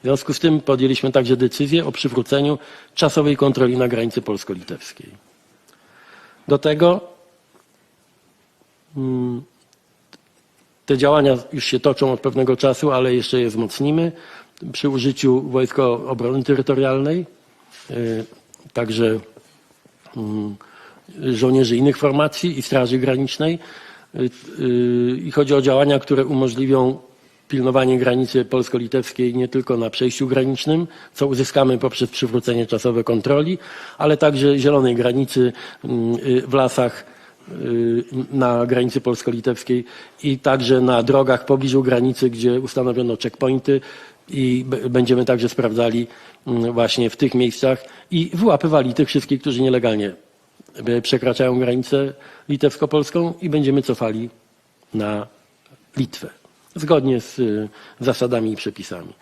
W związku z tym podjęliśmy także decyzję o przywróceniu czasowej kontroli na granicy polsko-litewskiej. Do tego mm, te działania już się toczą od pewnego czasu, ale jeszcze je wzmocnimy przy użyciu Wojsk Obrony Terytorialnej, y, także mm, żołnierzy innych formacji i Straży Granicznej. Y, y, I chodzi o działania, które umożliwią pilnowanie granicy polsko-litewskiej nie tylko na przejściu granicznym, co uzyskamy poprzez przywrócenie czasowe kontroli, ale także zielonej granicy mm, y, w lasach y, na granicy polsko-litewskiej i także na drogach w pobliżu granicy, gdzie ustanowiono checkpointy i będziemy także sprawdzali mm, właśnie w tych miejscach i wyłapywali tych wszystkich, którzy nielegalnie y, przekraczają granicę litewsko-polską i będziemy cofali na Litwę zgodnie z y, zasadami i przepisami.